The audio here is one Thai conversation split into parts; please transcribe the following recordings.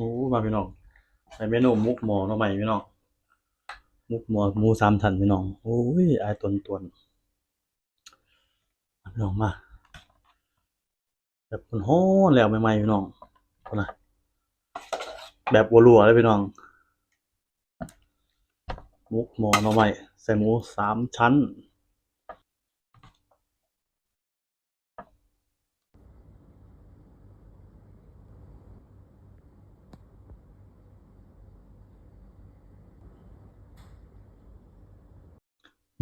อ้มาพี่น้องใส่เมนูมุกหมอน่อใหม่พี่น้องมุกหมอหมูสามชั้นพี่น้องโอ้ยไอายตวนตวนพี่น้องมาแบบมันฮ้อนแล้วใหม่ๆพี่น้องพุ่นน่ะแบบวัวๆเลยพี่น้อง มุกหมอน่อใหม่ใส่หมูสามชั้น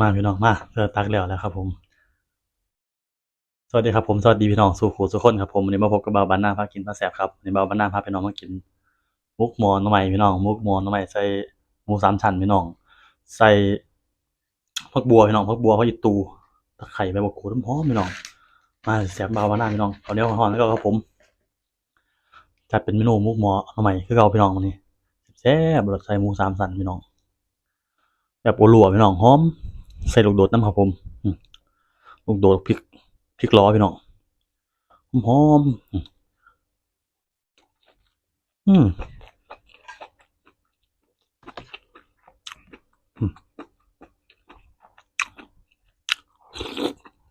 มาพี่น้องมาเจอตักแล้วแล้วครับ ผม สวัสดีครับผมสวัสดีพี่น้องสู่ขู่สุคนครับผมวันนี้มาพบกับเบาบ้านหน้าพากินพาแสบครับวันนี้เบาบ้านหน้าพาพี่น้องมากิน มุกมอนใหม่พี่น้อง มุกมอนใหม่ใส่หมูสามชั้นพี่น้อง ใส่ผักบัวพี่น้องผักบัวผักยีตูตะไคร้ใบมะกรูดน้ำหอมพี่น้องมาแสบเบาบ้านหน้าพี่น้องเอาเนี้ยหอนๆแล้วก็ครับผมจัดเป็นเมนูมุกมอนใหม่คือเก่าพี่น้องวันนี้แซ่บรสใส่หมูสามชั้นพี่น้อง แบบโอลัวพี่น้องหอม ใส่ลูกโดดน้ำครับผมอืมลูกโดดพริกพริกล้อพี่น้องหอมอืม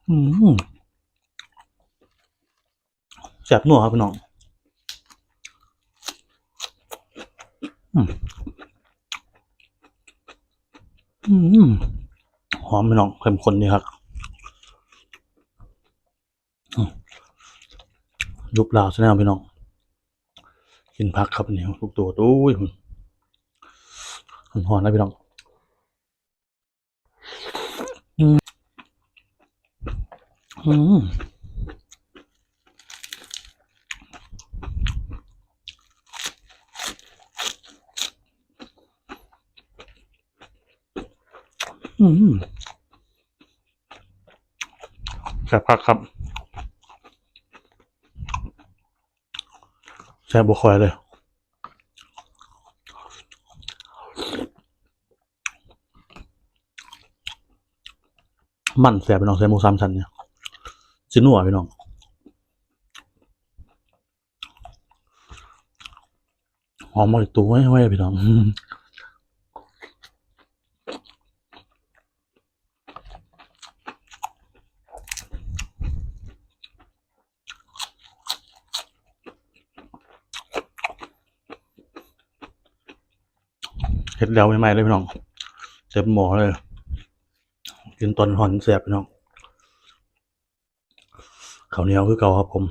อืมแซ่บนัวครับพี่น้องอืมอืม หอมพี่น้องเข้มข้นดีครับยุบลาวใช่ไหมพี่น้อง กินผักครับนี่ลูกตัวตู้ยหอนๆนะพี่น้องอืมอืมอืม แซ่บครับครับแซ่บบุคอยเลยมันแซ่บพี่น้องใส่หมูสามชั้นเนี่ยชิ้นหัวพี่น้อง หอมมาอีกตัวไว้ไว้พี่น้อง เห็ดแล้วใหม่ๆเลยพี่น้องเต็มหมอเลย กินตอนหอนแสบพี่น้องข้าวเหนียวคือเก่าครับผม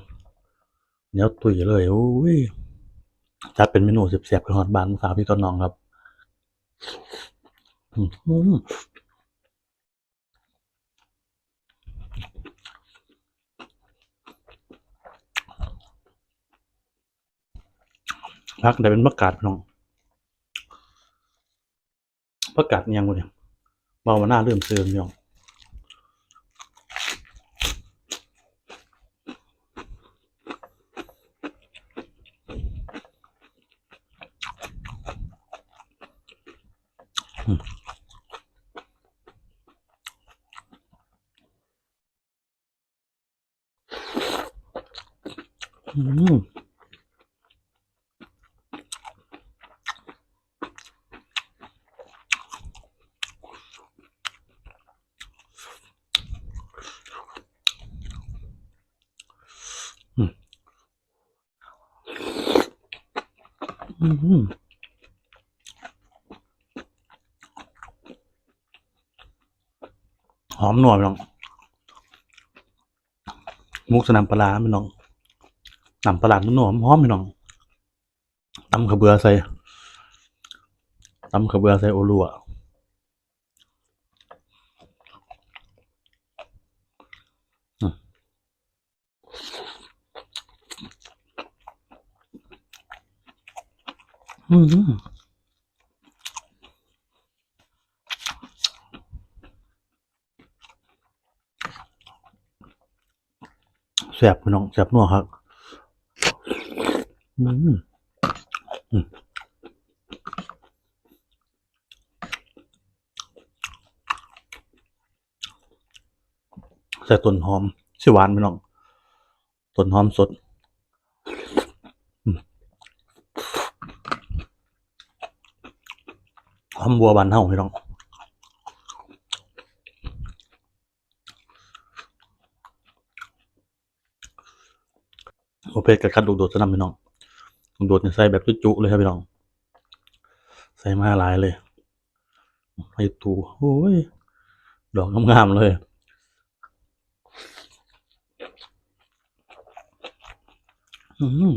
เหนียวตุ๋ยเลยโอ้ยจัดเป็นเมนูเสียบๆกับหอนบานสาวพี่ต้นน้องครับพักได้เป็นประกาศพี่น้อง ประกาศอิหยังวะเนี่ยเบามาหน้าเริ่มเสื่อมพี่น้องอืม หอมหน่วยพี่น้อง มุกสนามปลาไม่น้องนำปลาหลาดนุ่มหอมไม่น้องตำขาวเบือใส่ตำขาวเบือใส่โอรัว อืมแซ่บพี่น้องแซ่บนัวครับ อืมอืมใส่ต้นหอมชิหวานพี่น้องต้นหอมสดอืม หอมบัวบานเฮาพี่น้องโอเปกับคัดลูกโดดจะนำพี่น้องลูกโดดใส่แบบจุๆเลยครับพี่น้อง ใส่มาหลายเลยให้ตูโอ้ย ดอกงามๆเลยอืม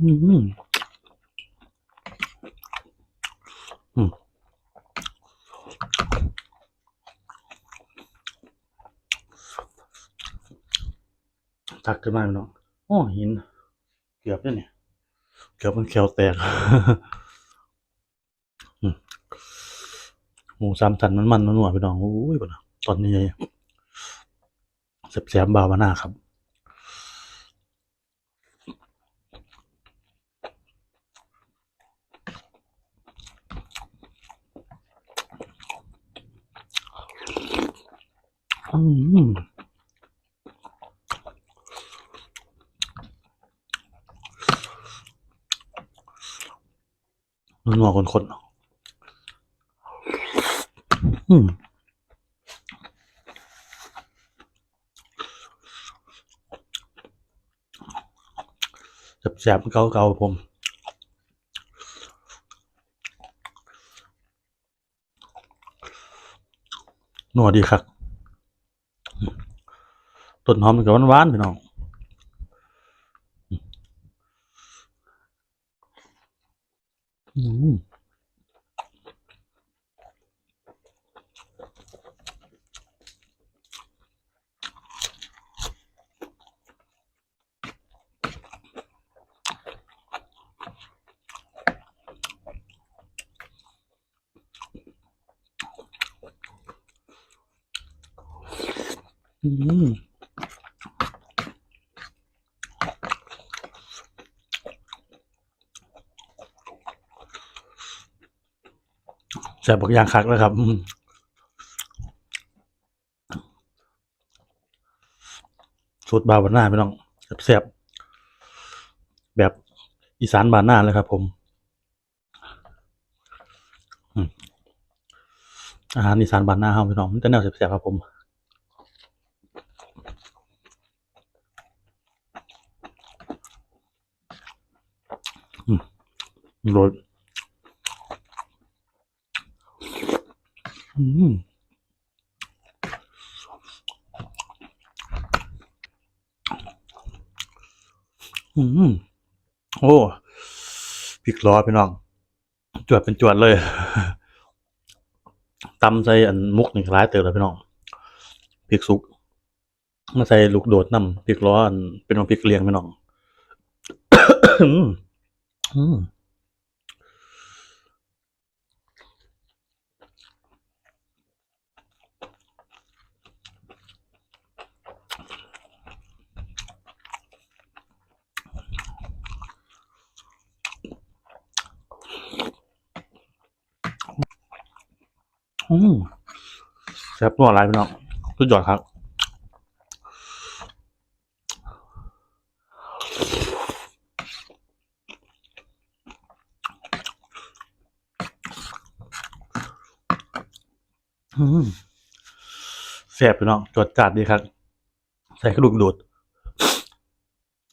อืมอืมตักขึ้นมาพี่น้องโอ้หิน เกือบแล้วเนี่ย เกือบมันแขวแตกอืมหมูสามสันมันมันนวๆพี่น้องโอ้ยบ่นะตอนนี้แสบๆบาวานาครับ นัวคนๆอืมแสบๆเก่าๆผมนัวดีครับ ต้นหอมมันก็หวานๆพี่น้องอืมอืม แสบบักยางคักแล้วครับสูตรบาวบานหน้าพี่น้องแซ่บๆแบบอีสานบานหน้าเลยครับ ผมอาหารอีสานบานหน้าเฮาพี่น้องมันจะแนวแซ่บๆครับผมโรย อืมอืมโอ้พริกล้อพี่น้อง จวดเป็นจวดเลยตำใส่อันมุกนี่คล้ายเติมแล้วพี่น้องพริกสุกมาใส่ลูกโดดน้ำพริกล้ออันเป็นว่าพริกเลียงพี่น้องอืมอืม อืมแซ่บนัวหลายพี่น้องสุดยอดครับอืมแซ่บพี่น้องจวดจัดดีครับ ใส่กระดูกดูด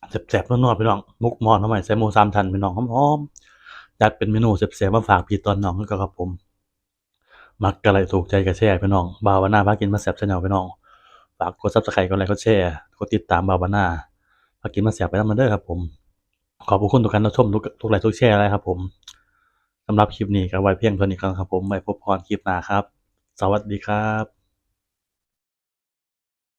แซ่บๆนัวๆพี่น้องมุกมอนทำไมใส่หมูสามชั้นพี่น้องหอมๆจัดเป็นเมนูแซ่บๆมาฝากพี่ตอนน้องก็ครับผม มักกะไรถูกใจกระแชร์พี่น้องบาวาน่าพากินมาแซ่บชาแนลพี่น้องฝากกด Subscribe กดไลค์กดแชร์กดติดตามบาวาน่าพากินมาแสบไปนำมาเด้อครับผม ขอบคุณทุกการรับชมทุกทุกไลค์ทุกแชร์เลยครับผมสำหรับคลิปนี้ก็ไว้เพียงเท่านี้ครับผมไว้พบพรคลิปหน้าครับ สวัสดีครับ